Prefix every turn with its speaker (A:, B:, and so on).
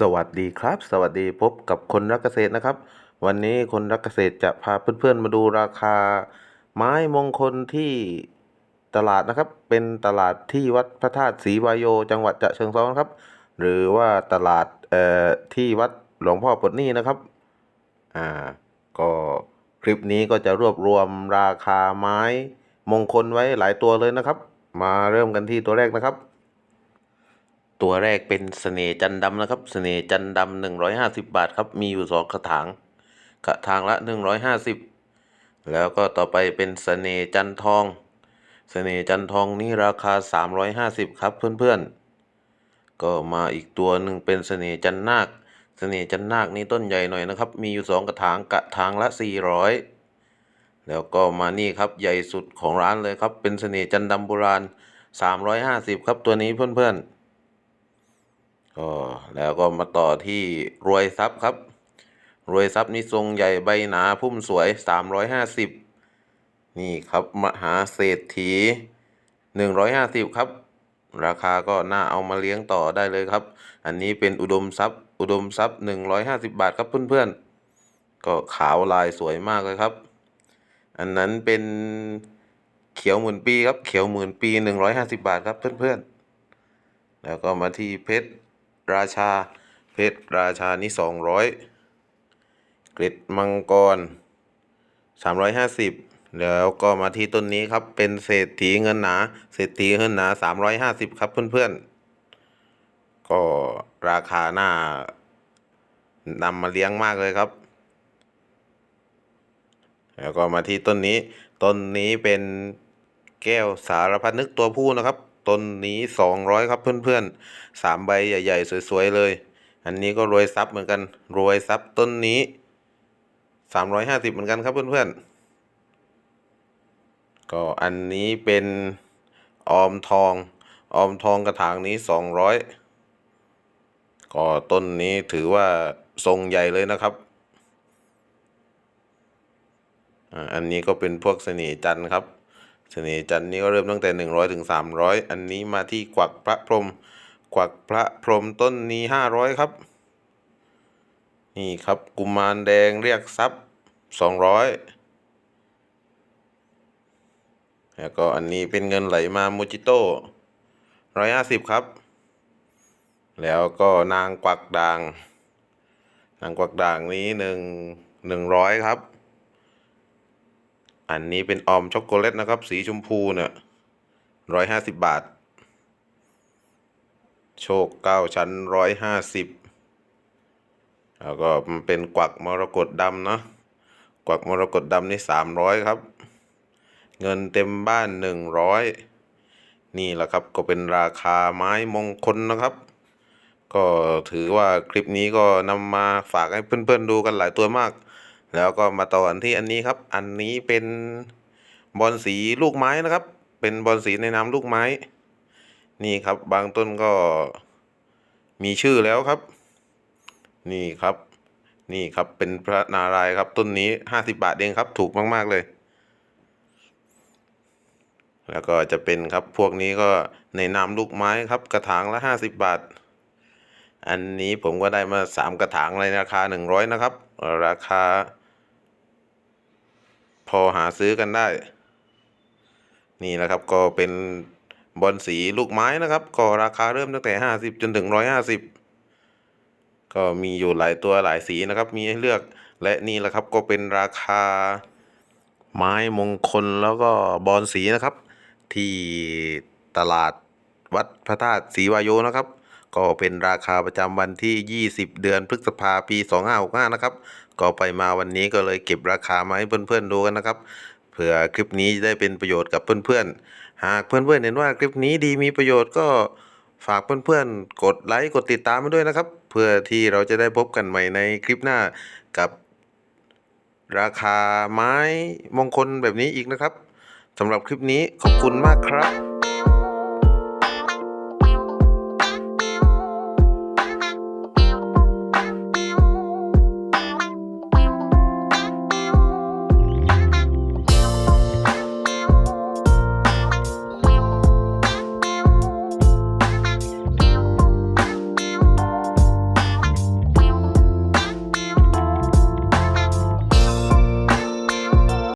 A: สวัสดีครับ สวัสดีพบกับคนรักเกษตรนะครับ วันนี้คนรักเกษตรจะพาเพื่อนๆมาดูราคา ไม้มงคลที่ตลาดนะครับ เป็นตลาดที่วัดพระธาตุศรีวายโย จังหวัดจะเชิงเทราครับ หรือว่าตลาดเอ่อที่วัดหลวงพ่อปดนี้นะครับอ่าก็คลิปนี้ก็จะรวบรวมราคาไม้มงคลไว้หลายตัวเลยนะครับ มาเริ่มกันที่ตัวแรกนะครับ ตัวแรกเป็นเสน่จันดำนะครับเสน่จันดำหนึ่งร้อยห้าสิบบาทครับ มีอยู่สองกระถางกระถางละหนึ่งร้อยห้าสิบแล้วก็ต่อไปเป็นเสน่จันทองเสน่จันทองนี่ราคาสามร้อยห้าสิบครับเพื่อนๆ ก็มาอีกตัวหนึ่งเป็นเสน่จันนาคเสน่จันนาคนี่ต้นใหญ่หน่อยนะครับ มีอยู่สองกระถางกระถางละสี่ร้อยแล้วก็มานี่ครับใหญ่สุดของร้านเลยครับเป็นเสน่จันดำโบราณสามร้อยห้าสิบครับตัวนี้เพื่อนๆ ก็แล้วก็มาต่อที่รวยทรัพย์ครับ รวยทรัพย์นี่ทรงใหญ่ใบหนาพุ่มสวยสามร้อยห้าสิบนี่ครับมหาเศรษฐีหนึ่งร้อยห้าสิบครับ ราคาก็น่าเอามาเลี้ยงต่อได้เลยครับ อันนี้เป็นอุดมทรัพย์ อุดมทรัพย์หนึ่งร้อยห้าสิบบาทครับเพื่อนๆ ก็ขาวลายสวยมากเลยครับ อันนั้นเป็นเขียวหมื่นปีครับ เขียวหมื่นปีหนึ่งร้อยห้าสิบบาทครับเพื่อนๆ แล้วก็มาที่เพชร ราชา เพชรราชานี่สองร้อยเกร็ดมังกรสามร้อยห้าสิบแล้วก็มาที่ต้นนี้ครับเป็นเศรษฐีเงินหนา เศรษฐีเงินหนาสามร้อยห้าสิบครับเพื่อนๆ ก็ราคาหน้านำมาเลี้ยงมากเลยครับ แล้วก็มาที่ต้นนี้ ต้นนี้เป็นแก้วสารพัดนึกตัวผู้นะครับ ต้นนี้สองร้อยครับเพื่อนๆสามใบใหญ่ ๆ สวยๆเลย อันนี้ก็รวยทรัพย์เหมือนกันรวยทรัพย์ต้นนี้สามร้อยห้าสิบเหมือนกันครับเพื่อนๆ ก็อันนี้เป็นออมทอง ออมทองกระถางนี้สองร้อยก็ต้นนี้ถือว่าทรงใหญ่เลยนะครับอ่าอันนี้ก็เป็นพวกเสน่ห์จันทร์ครับ เสน่ห์จันทร์นี่ก็เริ่มตั้งแต่หนึ่งร้อยถึงสามร้อยอันนี้มาที่กวักพระพรหมกวักพระพรหมต้นนี้ห้าร้อยครับ นี่ครับกุมารแดงเรียกทรัพย์สองร้อยแล้วก็อันนี้เป็นเงินไหลมาโมจิโต้ร้อยห้าสิบครับ แล้วก็นางกวักด่าง นางกวักด่างนี้หนึ่งหนึ่งร้อยครับ อันนี้เป็นออมช็อกโกแลตนะครับ สีชมพูเนี่ยร้อยห้าสิบบาท โชคเก้าชั้นร้อยห้าสิบแล้วก็มันเป็นกวักมรกตดำเนาะกวักมรกตดำนี่สามร้อยครับ เงินเต็มบ้านหนึ่งร้อยนี่แหละครับก็เป็นราคาไม้มงคลนะครับ ก็ถือว่าคลิปนี้ก็นำมาฝากให้เพื่อนๆดูกันหลายตัวมาก แล้วก็มาต่อกันที่อันนี้ครับ อันนี้เป็นบอลสีลูกไม้นะครับ เป็นบอลสีในนามลูกไม้ นี่ครับบางต้นก็มีชื่อแล้วครับ นี่ครับ นี่ครับเป็นพระนารายครับต้นนี้ห้าสิบาทเองครับ ถูกมาก ๆ เลย แล้วก็จะเป็นครับพวกนี้ก็ในนามลูกไม้ครับ กระถางละห้าสิบบาท อันนี้ผมก็ได้มาสามกระถางในราคาหนึ่งร้อยนะครับ ราคา พอหาซื้อกันได้ นี่แหละครับก็เป็นบอลสีลูกไม้นะครับ ก็ราคาเริ่มตั้งแต่ห้าสิบจนถึงร้อยห้าสิบก็มีอยู่หลายตัวหลายสีนะครับ มีให้เลือกและนี่แหละครับก็เป็นราคาไม้มงคลแล้วก็บอลสีนะครับ ที่ตลาดวัดพระธาตุศรีวายโยนะครับ ก็เป็นราคาประจำวันที่ 20 เดือนพฤษภาปี 2565 นะครับ ก็ไปมาวันนี้ก็เลยเก็บราคามาให้เพื่อนๆดูกันนะครับ เผื่อคลิปนี้จะได้เป็นประโยชน์กับเพื่อนๆ หากเพื่อนๆเห็นว่าคลิปนี้ดีมีประโยชน์ก็ฝากเพื่อนๆ กดไลค์กดติดตามมาด้วยนะครับ เพื่อที่เราจะได้พบกันใหม่ในคลิปหน้ากับราคาไม้มงคลแบบนี้อีกนะครับสำหรับคลิปนี้ขอบคุณมากครับ